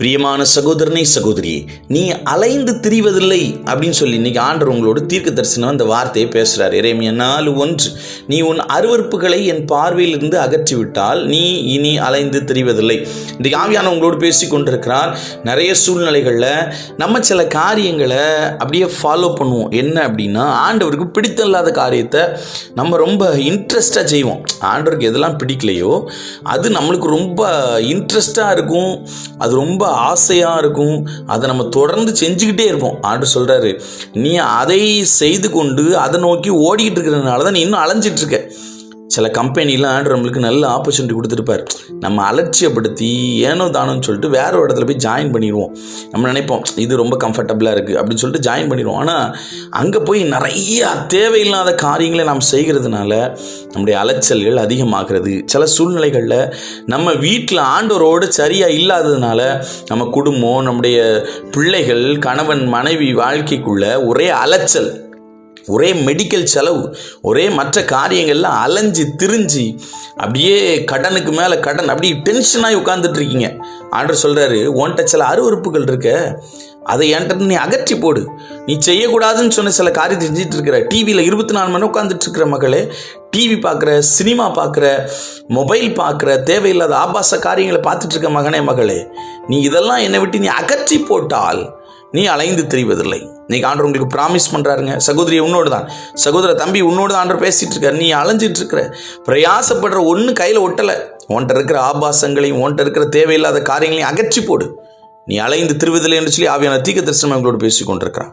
பிரியமான சகோதரனை சகோதரியே நீ அலைந்து திரிவதில்லை அப்படின்னு சொல்லி இன்னைக்கு ஆண்டர் உங்களோட தீர்க்க தரிசனம் அந்த வார்த்தையை பேசுகிறார் இறைமைய நாலு ஒன்று நீ உன் அருவறுப்புகளை என் பார்வையிலிருந்து அகற்றிவிட்டால் நீ இனி அலைந்து திரிவதில்லை. இன்றைக்கு ஆவியான உங்களோடு பேசி கொண்டிருக்கிறார். நிறைய சூழ்நிலைகளில் நம்ம சில காரியங்களை அப்படியே ஃபாலோ பண்ணுவோம். என்ன அப்படின்னா ஆண்டவருக்கு பிடித்தமில்லாத காரியத்தை நம்ம ரொம்ப இன்ட்ரெஸ்டாக செய்வோம். ஆண்டவருக்கு எதெல்லாம் பிடிக்கலையோ அது நம்மளுக்கு ரொம்ப இன்ட்ரெஸ்டாக இருக்கும். அது ரொம்ப ஆசையாக இருக்கும் அதை நம்ம தொடர்ந்து செஞ்சுக்கிட்டே இருப்போம். ஆண்டு சொல்கிறாரு நீ அதை செய்து கொண்டு அதை நோக்கி ஓடிக்கிட்டு இருக்கிறதுனால தான் நீ இன்னும் அலைஞ்சிட்டு இருக்க. சில கம்பெனிலாம் ஆண்டு நம்மளுக்கு நல்ல ஆப்பர்ச்சுனிட்டி கொடுத்துருப்பார். நம்ம அலட்சியப்படுத்தி ஏனோ தானோன்னு சொல்லிட்டு வேற ஒரு இடத்துல போய் ஜாயின் பண்ணிடுவோம். நம்ம நினைப்போம் இது ரொம்ப கம்ஃபர்டபுளாக இருக்குது அப்படின்னு சொல்லிட்டு ஜாயின் பண்ணிடுவோம். ஆனால் அங்கே போய் நிறைய தேவையில்லாத காரியங்களை நாம் செய்கிறதுனால நம்முடைய அலைச்சல்கள் அதிகமாகிறது. சில சூழ்நிலைகளில் நம்ம வீட்டில் ஆண்டோரோடு சரியாக இல்லாததுனால நம்ம குடும்பம் நம்முடைய பிள்ளைகள் கணவன் மனைவி வாழ்க்கைக்குள்ள ஒரே அலைச்சல். ஒரே மெடிக்கல் செலவு ஒரே மற்ற காரியங்கள்லாம் அலைஞ்சு திரிஞ்சு அப்படியே கடனுக்கு மேலே கடன் அப்படியே டென்ஷனாகி உட்காந்துட்டு இருக்கீங்க. ஆண்டர் சொல்கிறாரு உன்கிட்ட சில அருவறுப்புகள் இருக்க. அதை என்கிட்ட நீ அகற்றி போடு. நீ செய்யக்கூடாதுன்னு சொன்ன சில காரியத்தை செஞ்சுட்டு இருக்கிற டிவியில் இருபத்தி நாலு மணி உட்காந்துட்டு இருக்கிற மகளே டிவி பார்க்குற சினிமா பார்க்குற மொபைல் பார்க்குற தேவையில்லாத ஆபாச காரியங்களை பார்த்துட்டு இருக்க மகனே மகளே நீ இதெல்லாம் என்னை விட்டு நீ அகற்றி போட்டால் நீ அலைந்து தெரிவதில்லை. இன்னைக்கு ஆண்டர் உங்களுக்கு ப்ராமிஸ் பண்ணுறாருங்க சகோதரி உன்னோடு தான் சகோதர தம்பி உன்னோடு தான் ஆண்டர் பேசிகிட்டு இருக்கார் நீ அலைஞ்சிட்டு இருக்கிற பிரயாசப்படுற ஒன்று கையில் ஒட்டலை. உன்கிட்ட இருக்கிற ஆபாசங்களையும் உன்கிட்ட இருக்கிற தேவையில்லாத காரியங்களையும் அகற்றி போடு நீ அலைந்து திருவதில்லை என்று சொல்லி ஆவியான தீக்க தரிசனம் எங்களோடு பேசி கொண்டிருக்கிறான்